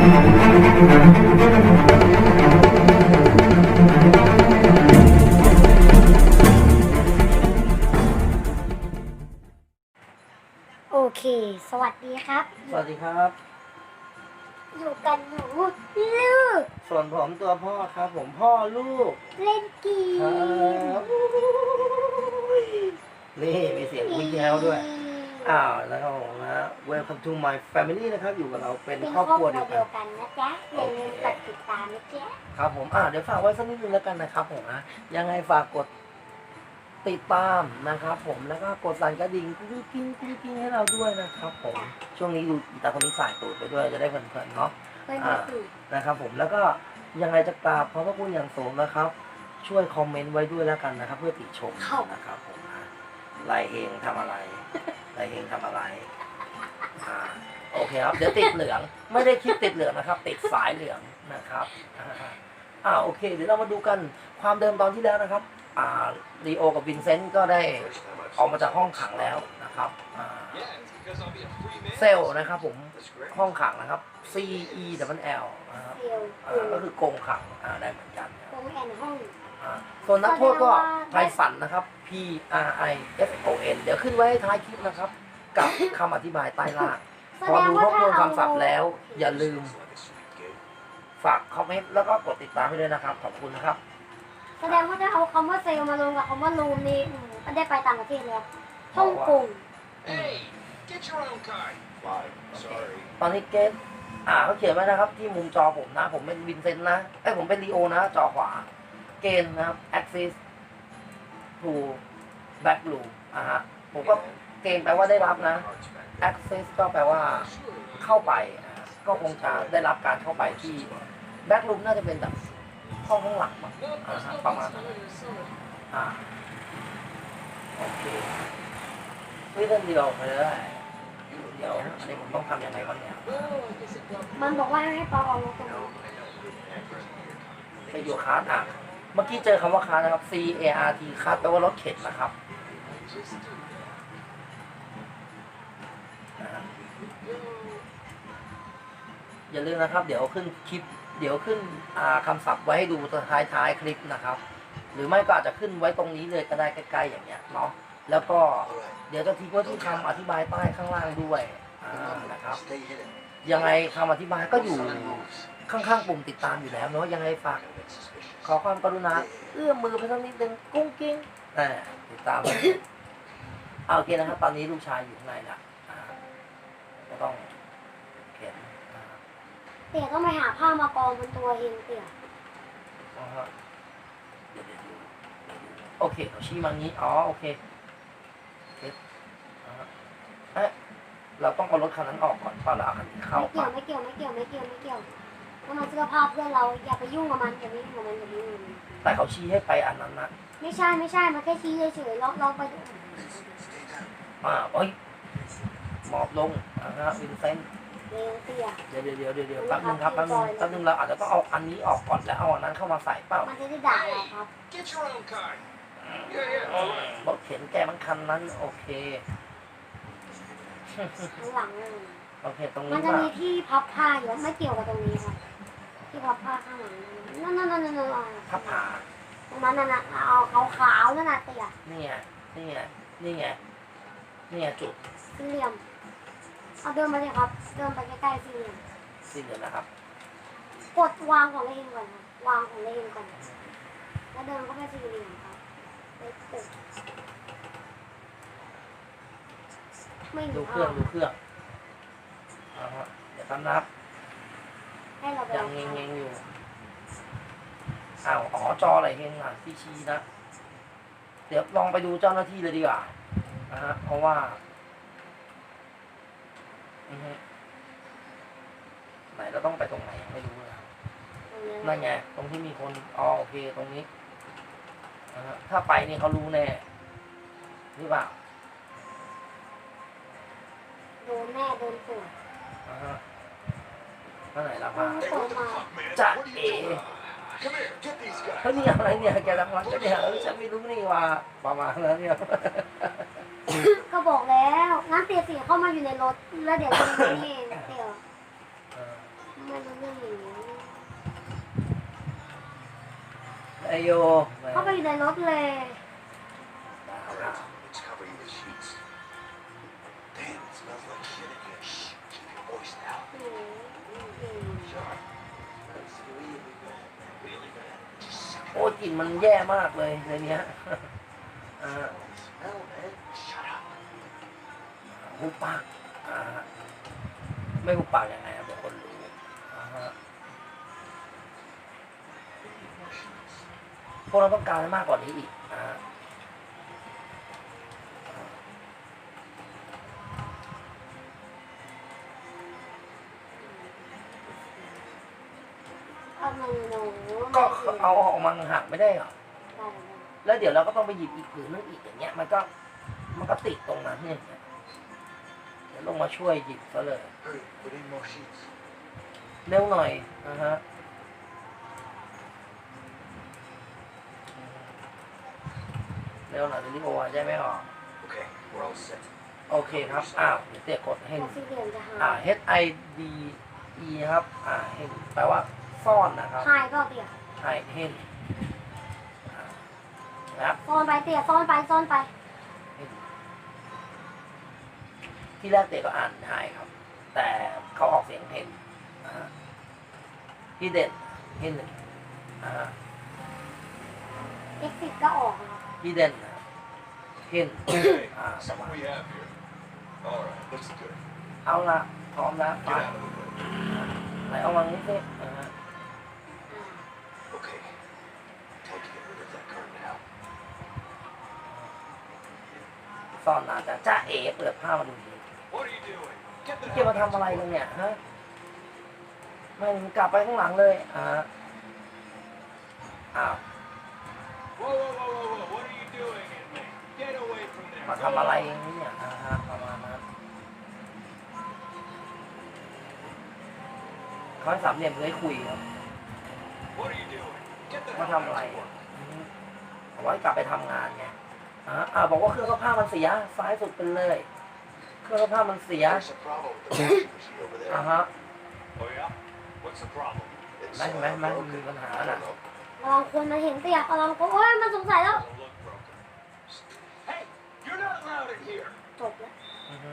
โอเค สวัสดีครับ สวัสดีครับ อยู่กันหนูลูก ส่วนผมตัวพ่อครับ ผมพ่อลูก เล่นเกีครับ นี่มีเสียงวิ่งแย้วด้วย อ้าวแล้วครับผมนะ Welcome to my family นะครับ อยู่กับเราเป็นเป็นคครรออบบคครัรัววเดีเดียยวกันนะจ๊ะอย่าลืมกดติดตามนะจ๊ะครับผมอ่าเดี๋ยวฝากไว้สักนิดนึงแล้วกันนะครับผมนะยังไงฝากกดติดตามนะครับ ผมแล้วก็กดสั่นกระดิ่งกิ้งกิ้งกิ้งกิ้งให้เราด้วยนะครับผมช่วงนี้ดูอีตาคนนี้สายตูดไปด้วยจะได้เพลินๆเนาะ เพื่อนมาตื่นนะครับ ผมแล้วก็ยังไงจะกราบขอบพระคุณอย่างสูงนะครับ ช่วยคอมเมนต์ไว้ด้วยแล้วกันนะครับ เพื่อติชมนะครับผมนะลายเฮงทำอะไร ลายเฮงทำอะไรอ่าโอเคครับ เดี๋ยวติดเหลือง ไม่ได้คิดติดเหลืองนะครับ ติดสายเหลืองนะครับอ่าอ่าโอเค เดี๋ยวเรามาดูกันความเดิมตอนที่แล้วนะครับ อ่าลีโอกับวินเซนต์ก็ได้ออกมาจากห้องขังแล้วนะครับอ่าเซลล์นะครับผมห้องขังนะครับ C E W L นะครับเดียวอ่าก็คือกรงขังอ่าได้เหมือนกันตรงแอนห้องอ่า ส่วนนักโทษก็แสดงว่าไพสันนะครับ P R I S O N เดี๋ยวขึ้นไว้ให้ท้ายคลิปนะครับ กับคำอธิบายใต้ล่างแสพอดงดูว่าทบทถ้าวนเอาคำศัพท์แล้ว อย่าลืม ฝากคอมเมนต์แล้วก็กดติดตามให้ด้วยนะครับ ขอบคุณนะครับ แสดงว่าถ้าเอาคำว่าเซลล์มาลงกับคำว่ารูมนี่อืมมันได้ไปต่างประเทศแล้วฮ่องกง Hey, get your own card. Why? Sorry. ตอนนี้เกตอ่าเขาเขียนไว้นะครับ ที่มุมจอผมนะ ผมเป็นวินเซนต์นะไอ้ยผมเป็นลีโอนะ จอขวา เกณฑ์นะครับ access to back room อ่าฮะผมก็เกณฑ์แปลว่าได้รับนะ access ก็แปลว่าเข้าไปนะฮะก็คงจะได้รับการเข้าไปที่ back room น่าจะเป็นแบบห้องข้างหลังมั้งอ่าฮะประมาณนั้นอ่าโอเคนี่เรื่องเดียวไปเลยเดี๋ยวอันนี้ผมต้องทำยังไงบ้างเนี่ยมันบอกว่าให้ปอเอาลงตรงนี้ไปอยู่คาร์ดอะ เมื่อกี้เจอคำว่าคาร์นะครับ C A R T คาร์แปลว่ารถเข็นนะครับ อย่าลืมนะครับ เดี๋ยวขึ้นคลิป เดี๋ยวขึ้นอ่าคำศัพท์ไว้ให้ดูท้ายท้ายคลิปนะครับ หรือไม่ก็อาจจะขึ้นไว้ตรงนี้เลยก็ได้ใกล้ๆอย่างเงี้ยเนาะแล้วก็เดี๋ยวจะทิ้งไว้ที่คำอธิบายใต้ข้างล่างด้วยนะครับยังไงคำอธิบายก็อยู่ข้างๆปุ่มติดตามอยู่แล้วเนาะยังไงฝาก อความกรุณาเอื้อมมือไปสักนิดนึงกุ้งกิ้งอ่าติดตามเอาโอเคนะครับ ตอนนี้ลูกชายอยู่ข้างในละอ่าก็ต้องเขียนอ่าเตี๋ยต้องไปหาผ้ามากองบนตัวเองเตี๋ยอ่าฮะเดี๋ยวเดี๋ยวดูเดี๋ยวดูโอเคเขาชี้มางี้อ๋อโอเคโอเคอ่าฮะเอ๊ะเราต้องเอารถคันนั้นออกก่อนเปล่าเราเอาคันนี้เข้าไม่เกี่ยป่ะวไม่เกี่ยวไม่เกี่ยวไม่เกี่ยวไม่เกี่ยวถ้า มันเสื้อผ้าเพื่อนเราอย่าไปยุ่งกับมันอย่าไปยุ่งกับมันอย่าไปยุ่งกับมันแต่เขาชี้ให้ไปอันนั้นนะไม่ใช่ไม่ใช่มันแค่ชี้เฉยๆเราเราไปดูอ่าโอ้ยหมอบลงอ่าฮะวินเซนต์เร็วเตี๋ยเดี๋ยวเดี๋ยวเดี๋ยวเดี๋ยวเดี๋ยวแป๊บนึงครับแป๊บนึงแป๊บนึงเราอาจจะต้องเอาอันนี้ออกก่อนแล้วเอาอันนั้นเข้ามาใส่เปล่ามันจะได้ด่าเราครับ Get your own card. Yeah, yeah. All right. รถเข็นแกมันคันนั้นโอเคข้างหลังเลยโอเคตรงมันนี้จะว่ามีที่พับผ้าอยู่ไม่เกี่ยวกับตรงนี้ครับ ที่พับผ้าข้างหลังนั่นนั่นนั่นนั่นนั่นพับผาตรงนั้นน่ะนะเอาขาวขาวๆนั่นน่ะเตี๋ยนี่ไงนี่ไงนี่ไงนี่ไงจุดสี่เหลี่ยมเอาเดินมาเลยครับ เดินไปใกล้ๆสี่เหลี่ยมสี่เหลี่ยมนะครับ กดวางของเลนก่อนครับวางของเลนก่อน แล้วเดินเข้าไปสี่เหลี่ยมครับไปตึกไม่มีดูเครื่องภาพดูเครื่องอ่าฮะเดี๋ยวตามนับ ให้เราไปยังเงงเงงๆอยู่อ้าวอ๋อจออะไรเฮงอะที่ชี้นะ เดี๋ยวลองไปดูเจ้าหน้าที่เลยดีกว่านะฮะเพราะว่าอือฮึไหนเราต้องไปตรงไหนไม่รู้เลยนั่นไงตรงที่มีคนอ๋อโอเคตรงนี้นะฮะถ้าไปนี่เขารู้แน่หรือเปล่าโดนแม่โดนปวดอ่าฮะ เมื่อไหร่ละโดมานปวดมา Man, Jack what are you A. doing? Come here, get these เฮ้ย guys. นี่อะไรเนี่ยแกรังรักก็เนี่ยเออฉันไม่รู้นี่ว่าประมาณนั้นเนี่ยก็บอกแล้วงั้นเตี๋ยเสียเข้ามาอยู่ในรถแล้วเดี๋ยวจะมีนี่เองเตี๋ยเออไม่มันรู้เรื่องอย่างนี้ไอโยเข้าไปอยู่ในรถเลย กลิ่นมันแย่มากเลยในเนี้ยอ่า smell, man. Shut up. หุบปากอ่าไม่หุบปากยังไงบางคนรู้พวกเราต้องการมากกว่านี้อีกอ่า เอาหนูหนูก็เอาออกมาหักไม่ได้เหรอได้ได้แล้วเดี๋ยวเราก็ต้องไปหยิบอีกผืนนึงอีกอย่างเงี้ย มันก็มันก็ติดตรงนั้นเนี่ยเดี๋ยวลงมาช่วยหยิบซะเลย Hurry, put in more sheets. เร็วหน่อยนะฮะ เร็วหน่อยเดี๋ยวรีโอหายใจไม่ออก Okay, we're all set. โอเคครับ อ้าวเดี๋ยวเตียกดให้แต่สี่เหลี่ยมจะหาอ่า ย H I D E ครับ อ่าเห็นแปลว่า ซ่อนนะครับ หายก็เตี่ยไอเห็นอ่านะครับซ่อนไปเตี่ยซ่อนไปซ่อนไป hidden ที่แรกเตะก็อ่านไฮครับ แต่เขาออกเสียงเห็นนะฮะ hidden hidden นะฮะ exit ก็ออกนะครับ hidden นะ hidden Okay, อ่าส see มา what we have here. All right, looks good. เอาละพร้อมแล้วไป Get out of the way. ไหนเอาวางนี้สินะฮะอ่ ซ่อนนานจ้าเอ๋เปิดผ้ามาดูดี What are you doing? Get the จะมาทำอะไรกันเนี่ยฮะไม่กลับไปข้างหลังเลยอ่าอ้าวมาทำอะไรอย่างนี้เนี่ยนะฮะประมาณนั้นเขาสามเหลี่ยมเลยคุยครับมาทำอะไรเอาไว้กลับไปทำงานไง อ่าอ่าบอกว่าเครื่องซักผ้ามันเสีย ซ้ายสุดเป็นเลย เครื่องซักผ้ามันเสีย There's a problem with the washing machine over อ่า there. ฮะ Oh yeah? What's the problem? It's ไม่ uh, ไม่ไม่ broken. มีปัญหา I น่ะ don't know. ลองคนมาเห็นเตี่ยกำลังก็โอ้ยมันสงสัยแล้ว Doesn't look broken. Hey, you're not allowed in here. จบแล้วอือฮึ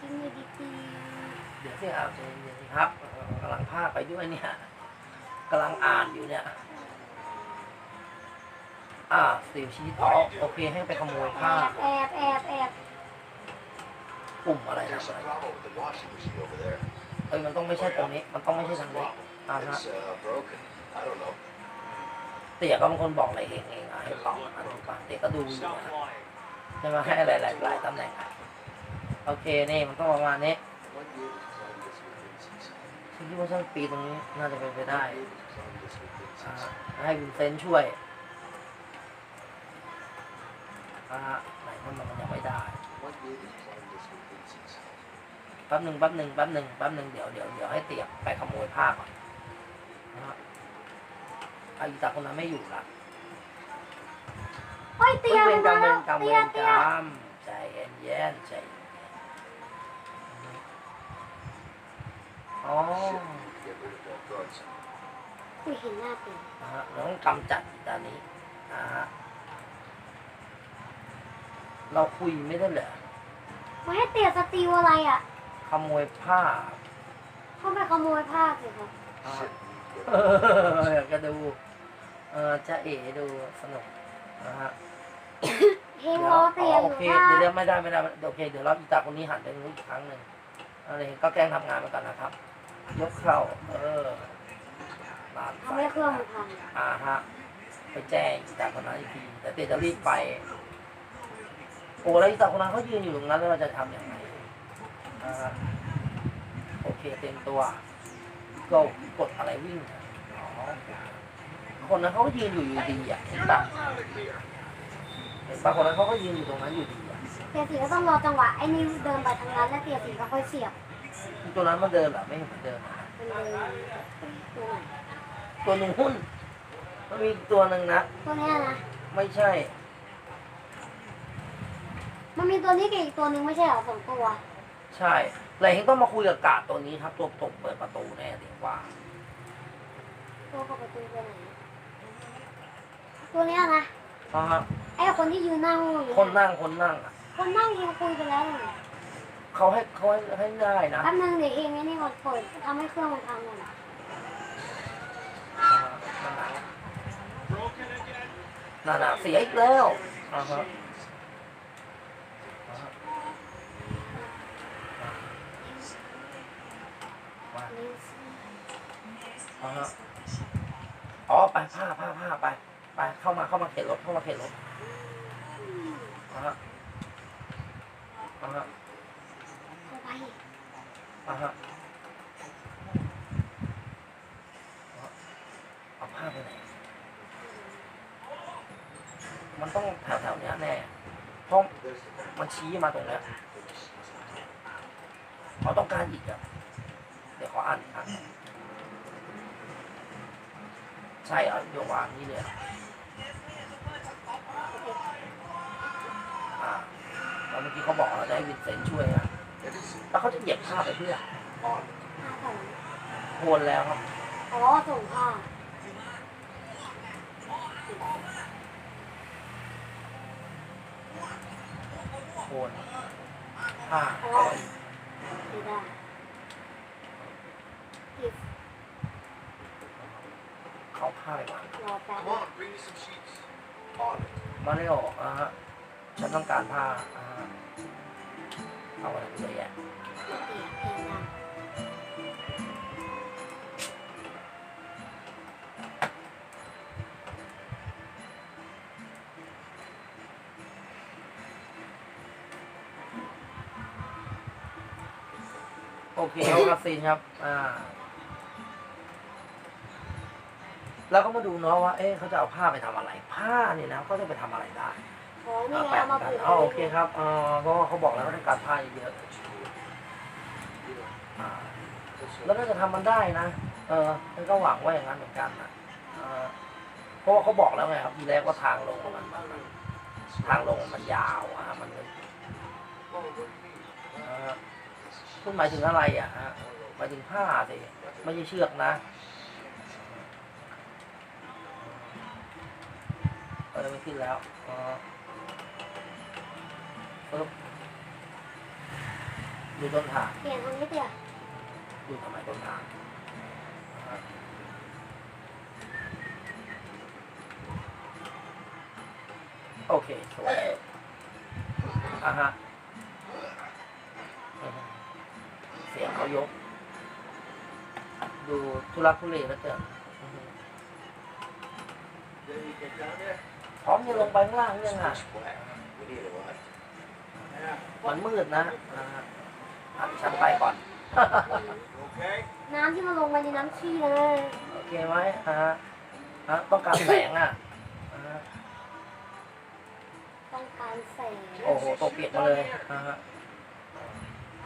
จริงเลยดีเดี๋ยวสิครับใจเย็นๆสิครับเออกำลังพากไปด้วยเนี่ยกำลังอ่านอยู่เนี่ย อ่าสติลชีตอ๋อโอเคให้ไปขโมยๆแอผ้าบแอบแอบแอบปุ่มอะไรนะ There's a problem with the washing machine over there. เอ้ยมันต้องไม่ใช่ตรงนี้ มันต้องไม่ใช่ What's ทา the งนี้ problem? อ่าฮะ It's uh, broken. I don't know. เตี๋ยก็เป็นคนบอกอะไรเองเองอะให้ตอบอะถูกปะเตี๋ยก็ดูอยู่ Stop นะ lying. ใช่ไหมให้หลายหลายหลายตำแหน่งอะโอเคนี่มันต้องประมาณนี้ One year to climb this with Vincent. ฉันคิดว่าช่างปีตรงนี้น่าจะเป็นไปได้ One year to climb this with อ่า Vincent. ให้วินเซนต์ช่วย อ่าไหนทำไมมันยังไม่ได้ One year to climb this with Vincent. แป๊บหนึ่งแป๊บหนึ่งแป๊บหนึ่งแป๊บหนึ่งเดี๋ยวเดี๋ยวเดี๋ยวให้เตี๋ยไปขโมยผ้าก่อนนะฮะอาอีตาคนนั้นไม่อยู่ละเฮ้ยเตียเวมันรกรรมามเวแล้วรกรรมเวเตียรกเตีรยรมใจเย็นเย็นๆใจเย็นๆอ๋อ Shit, we need to get rid of that guards. คุยเห็นหน้าเตียนะฮะเราต้องกำจัดอีตานี้นะฮะ เราคุยไม่ได้เหรอมาให้เตียสติวอะไรอะขโมยผ้าเขาไปขโมยผ้าสิครับอ่า Shit, we need to เอ get ออยากจะดู เออจะเอ๋ดูสนุกนะฮะเพลงรอเตียอ๋ออโอยู่เคผ้าเดี๋ยวเดี๋ยวไม่ได้ไม่ได้โอเคเดี๋ยวเราอีตาคนนี้หันไปนู้นอีกครั้งหนึ่งอะไรก็แกล้งทำงานไปก่อนนะครับ ยกเข้าเออลานทำให้เครื่องมันพัง อ่าฮะไปแจ้งอีตาคนนั้นอีกทีแต่เตี๋ยจะรีบไป โอ้แล้วอีตาคนนั้นเขายืนอยู่ตรงนั้นแล้วเราจะทำยังไงโอเคเต็มตัว ก็กดอะไรวิ่งอ๋อคนนั้นเขาก็ยืนอยู่อยู่ดีอะเห็นปะเห็นปะคนนั้นเขาก็ยืนอยู่ตรงนั้นอยู่ดีอะเตียสีก็ต้องรอจังหวะไอ้นี่เดินไปทางนั้นแล้วเตียสีก็ค่อยเสียบตัวนั้นมันเดินเหรอไม่เห็นมันเดินอะเป็นเดินตัวไหนตัวหนึ่งหุ้นมันมีตัวหนึ่งนะตัวเนี้ยนะไม่ใช่ มันมีตัวนี้กับอีกตัวหนึ่งไม่ใช่เหรอสองตัวใใช่เลยเฮงต้องมาคุยกับกาดตัวนี้ครับ ตัวตกเปิดประตูแน่ดีกว่า ตัวกับประตูตัวไหน ตัวเนี้ยนะอ่าฮะไอ้คนที่ยืนนั่งอยู่คนนั่งคนนั่งอะคนนั่งยังคุยไปแล้วเลยเขาให้เขาให้ให้ได้นะแป๊บนึงเดี๋ยวเองไอ้นี่ก่อนเปิดทำให้เครื่องมันทำก่อนอ่าฮะนั่นน่ะเสียอีกแล้วอ่าฮะอ่าฮะมา อ๋อไปผ้าผ้าผ้าไปไปเข้ามาเข้ามาเข็นรถเข้ามาเข็นรถอ่าฮะอ่าฮะเอาไปอ่าฮะเอาผ้าไปไหนมันต้องแถวๆเนี้ยแน่เพราะมันชี้มาตรงเนี้ยเขาต้องการอีกอะ เดี๋ยวขออ่านอีกครั้ง ใช่เหรอโยวางนี่เลยเหรออ่าแล้วเมื่อกี้เขาบอกเราจะให้วินเซนต์ช่วยอะ It is แล้วเขาจะเหยียบผ้าไปเพื่อ on. ผ้าส่งโคนแล้วครับอ๋อส่งผ้าโคนผ้าอ๋อ เอาไว้ ไม่ได้อีก เขาผ้าไปวาง รอแป๊บ Come on, bring me some sheets. On it. มาเร็วอะฮะฉันต้องการผ้าอ่าฮะเอาอะไรไปเยอะแยะโอเคเอาคาซีนครับ อ่า แล้วก็มาดูเนาะว่า เอ๊ะเขาจะเอาผ้าไปทำอะไร ผ้าเนี่ยนะเขาจะไปทำอะไรได้อ๋อนี่อ่าไงแปะเอามากันผูกอ๋อโอเคครับอ่าเพราะว่าเขาบอกแล้วว่าต้องการผ้าเยอะๆอ่าแล้วน่าจะทำมันได้นะ เออฉันก็หวังว่าอย่างนั้นเหมือนกันนะเออเพราะว่าเขาบอกแล้วไงครับทีแรกว่าทางลงมันมันมันทางลงมันยาวอะมันเลยเออคุณหมายถึงอะไรอะฮะหมายถึงผ้าสิไม่ใช่เชือกนะ ออไม่ขึ้นแล้วเออปึ๊บดูต้นทางเปลี่ยนทางนี้เปลี่ยนดูทำไมต้นทางอ่าโอเคสวยอะฮะอือฮึเสียงเขายก ดูทุลักทุเลแล้วเกินอือฮึ Then you get down there. พร้อมจะลงไปข้างล่างยังอะมันมืดนะอะฉันไปก่อน น้ำที่มันลงไปในน้ำขี้เลย โอเคไหมอ่าฮะอะต้องการแสงอะต้องการแสง โอ้โหตกเปียกมาเลยอ่าฮะ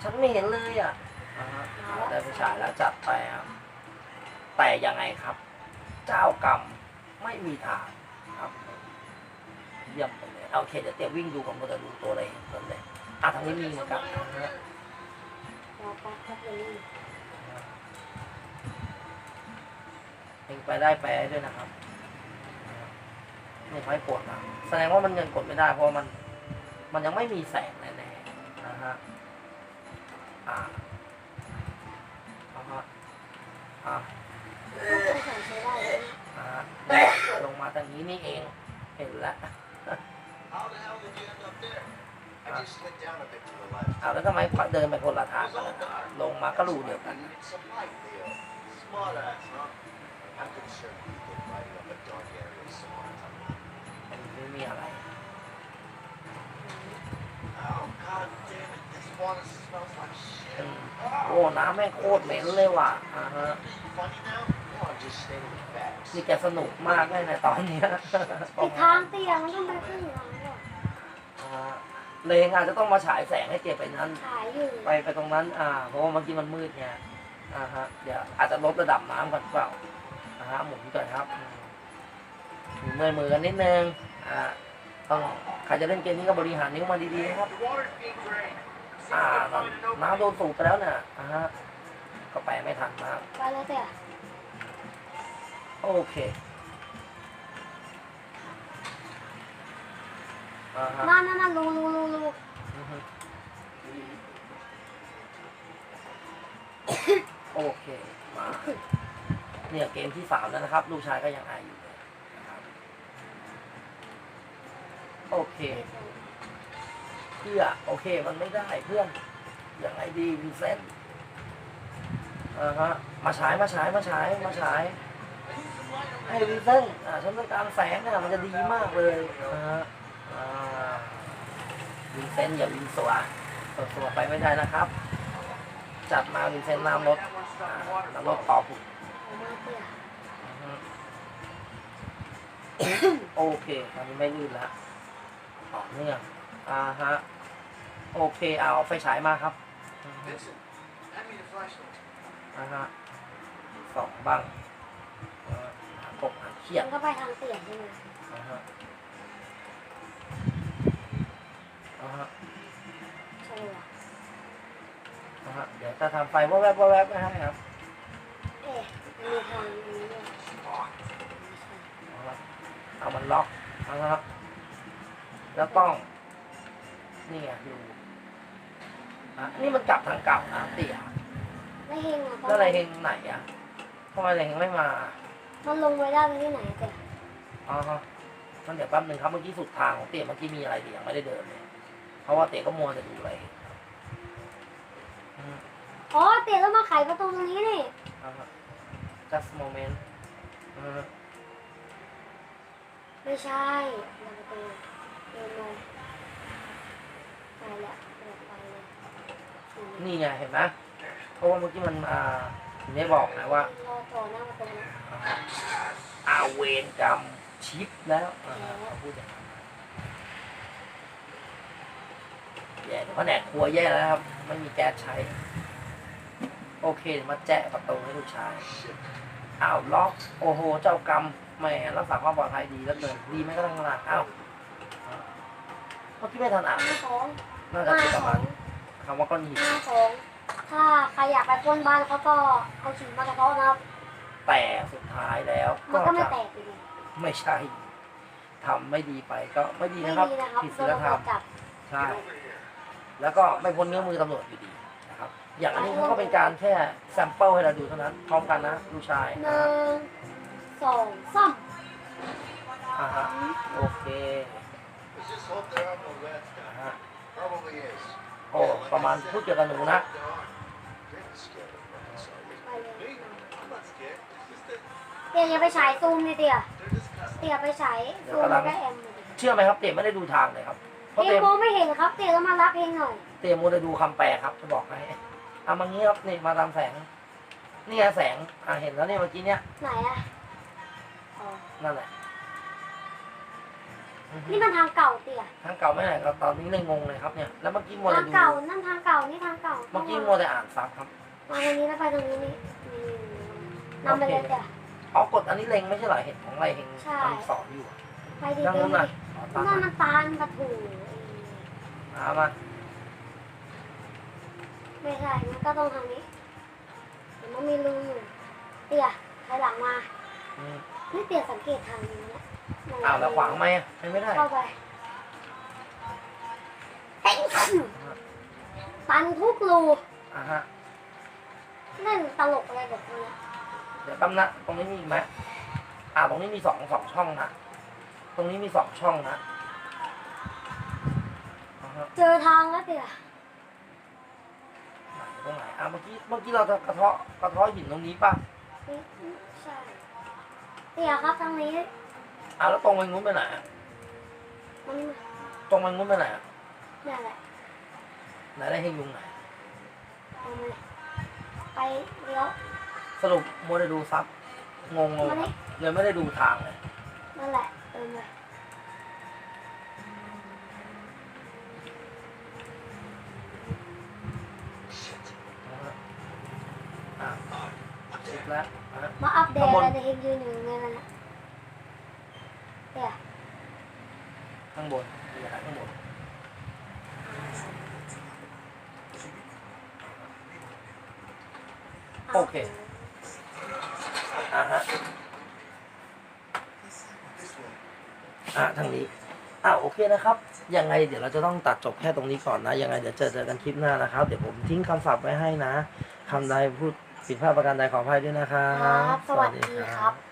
ฉันไม่เห็นเลยอะได้ไปฉายแล้วจัดไปครับแต่ยังไงครับ เจ้ากรรมไม่มีทาง เยี่ยมไปเลยโอเคเดี๋ยวเตี๋ยววิ่งดูก่อนว่าจะดูตัวอะไรเห็นเลยอะทางนี้มีเหมือนกันนะฮะรอแป๊บครับเลยเองไปได้แปด้วยนะครับนี่เขาให้กดนะแสดงว่ามันยังกดไม่ได้เพราะมัน มันยังไม่มีแสงแน่ๆนะฮะอ่าเอาฮะอ่าต้องใส่ใช้ได้เลยอ่าลงมาทางนี้นี่เองเห็นแล้ว เอาแล้วทำไมเดินไปคนละทางกันลงมาก็รูเดียวกันไม่มีอะไร โอ้ น้ำแม่โคตรเหม็นเลยว่ะนี่แกสนุกมากเลยในตอนนี้ติดทางเตียงทำไมเตียง เลงอาจจะต้องมาฉายแสงให้เจไปนั้น ขายอยู่ไปไปตรงนั้น อ่า เพราะว่าเมื่อกี้มันมืดไง อ่าฮะ เดี๋ยวอาจจะลดระดับน้ำก่อนเปล่าอ่าฮะหมุนก่อนครับอืมมีเมื่อยมือกันนิดนึง อ่า ต้องใครจะเล่นเกมนี้ก็บริหารนิ้วมาดีๆนะครับ The water's being drained. อ่าน้ำโดนสูบไปแล้วเนี่ยอ่าฮะ ก็ไปไม่ทันนะครับ ไปเลยเตี่ยโอเค อ่าฮะนั่นนั่นนั่นรูรูรูรูอือฮึโอเคมาเนี่ยเกมที่สามแล้วนะครับ ลูกชายก็ยังอายอยู่เลยนะครับโอเค เพื่อโอเคมันไม่ได้เพื่อนยังไงดีวินเซนต์อ่าฮะมาฉายมาฉายมาฉายมาฉายให้วินเซนต์อ่าฉันต้องการแสงอะมันจะดีมากเลยอ่าฮะอ่า วินเซนต์อย่าวินสัวสัวสัวไปไม่ได้นะครับ จัดมาวินเซนต์น้ำรถอ่าน้ำรถต่อผุดเอามาเตี่ยอือฮึโอเคตอนนี้ไม่ลื่นแล้วต่อเนื่องอ่าฮะ โอเค เอาไฟฉายมาครับอือฮึ Vincent, hand me the flashlight. อ่าฮะสองบ้างอ่าหากบหาเขียมัดนก็ไปทางเตี่ยใช่ไหม อ่าฮะอ่าฮะใช่ว่ะอ่าฮะเดี๋ยวจะทำไฟวแวบวแวบไม่ให้ครับเอ๊ะมันมีทางนี้ด้วยไม่ใช่เอาละเอามันล็อกเอาละครับ แล้วต้อง นี่ไงดูอะนี่มันกลับทางเก่านะเตี่ยไม่เฮงอะแล้วอะไรเฮงไหนอะทำไมอะไรเฮงไม่มามันลงไปได้ที่ไหนเตี่ยอ๋อฮะมันเดี๋ยวแป๊บหนึ่งครับเมื่อกี้สุดทางของเตี๋ยเมื่อกี้มีอะไรเดี๋ยวไม่ได้เดินเลย เพราะว่าเตี๋ยก็มัวแต่ดูอะไรอืมอ๋อเตี่ยแล้วมาไขประตูตรงนี้นี่เอาฮะ just moment อืมไม่ใช่เดินประตูเดินเลยไปแล้วเดินไปเลยอืมนี่ไงเห็นไหมเพราะว่าเมื่อกี้มันอ่าถึงได้บอกนะว่ารอต่อหน้าประตูนะอาเวนกรรมชิปแล้วอ่าเขาพูดอย่างนั้น แย่เดี๋ยวแผนกครัวแย่แล้วนะครับ ไม่มีแก๊สใช้ โอเคเดี๋ยวมาแจ้ประตูให้ลูกชายอ้าวล็อกโอ้โห เจ้ากรรมแหมรักษาความปลอดภัยดีแล้วเกินดีไม่ก็ต้องขนาดอ้าวเมื่อกี้ไม่ทันอ่านห้าสองน่าจะห้าเป็นปสระอมาณงคำว่าก้อนหินห้าสองถ้าใครอยากไปปล้นบ้านเขาก็เอาฉีดมากระเทาะนะครับ แต่สุดท้ายแล้วมันก็ไม่จะแตกอยู่ดีไม่ใช่ทำไม่ดีไปก็ไม่ดีไม่นะครับดีนะครับผิดโดศีนลตำธรรรวมจจับใช่ Get over here. แล้วก็ไม่พ้นเงื้อมือตำรวจอยู่ดีนะครับ อย่างอันนี้เขาก็เป็นการแค่แซมเปิลให้เราดูเท่านั้นพร้อมกันนะลูกชายหนะนึ่ฮะงสองสามอ่าฮะโอเค Let's just hope there are no rats อ่า down ฮะ there. Probably is. โอ้ประมาณพูดเกี่ยวกับหนูนะ There are. You're not scared of rats, are you? ไปเลย Me? I'm not scared. It's just that เตี๋ยอย่าไปฉายซูมดิเตี๋ย they're disgusting. เตี๋ยไปฉายซูมแล้วก็แอมดิเชื่อไหมครับเต๋ไม่ได้ดูทางเลยครับ เพราะเองเต๋มองไม่เห็นครับเตี๋ยต้องมารับเองหน่อยเตะโมได้ดูคำแปลครับจะบอกให้เอามางี้ครับนี่มาตามแสง นี่ไงแสงอ่าเห็นแล้วเนี่ยเมื่อกี้เนี่ยไหนอะอ๋อนั่นแหละอือฮึนี่มันทางเก่าเตี๋ยทางเก่าไม่ไหนก็ตอนนี้เลยงงเลยครับเนี่ยแล้วเมื่อกี้มัวทาแต่งดูเก่านั่นทางเก่านี่ทางเก่าเมื่อกี้มัวแต่อ่านซับครับมาทางนี้แล้วไปทางนี้นี่นี่นำไปเลยเตี๋ยอ๋อกดอันนี้เล็งไม่ใช่เหรอเห็นของอะไรเห็นใช่มันสอนอยู่อะไปดิด้านเตี๋ยนู้นดิน่ะอ๋อตามนั่นมามันตาลปะถู เอามาไม่ใช่มันก็ต้องทางนี้เห็นมันมีรูอยู่เตี๋ยถอยหลังมาอืมนี่เตี๋ยสังเกตทางนี้นะอ้าวแล้วขวางไหมอะไม่ได้เข้าไปเต็งตันทุกรูอ่าฮะเล่นตลกอะไรแบบนี้เดี๋ยวแป๊บนะ ตรงนี้มีอีกไหมอ่าตรงนี้มีสองสองช่องนะตรงนี้มีสองช่องนะอ่าฮะ เจอทางแล้วเตี๋ยไหนตรงไหนอะเมื่อกี้เมื่อกี้เราจะกระเทาะกระเทาะหินตรงนี้ป่ะนี่ใช่เตี๋ยครับทางนี้อะแล้วตรงไปนู้นไปไหนอะมันตรงไปนู้นไปไหนอะนี่นแหละไหนได้ให้ยุงไหนเอามาไปเลี้ยว สรุปมัวได้ดูซับงงงมานี่เลยไม่ได้ดูทางเลยนั่นแหละเดินไป แล้มาอัปเดตอะไรเองยืนอยู่งี้นะเนี่ยข้างบนมีอะไรข้างบนโอเคอะฮะอะทางนี้อะโอเคนะครับ ยังไงเดี๋ยวเราจะต้องตัดจบแค่ตรงนี้ก่อนนะ ยังไงเดี๋ยวเจอกันคลิปหน้านะครับ เดี๋ยวผมทิ้งคำศัพท์ไว้ให้นะคำใดพูด ผิดพลาดประการใดขออภัยด้วยนะครับ ครับ สวัสดีครับ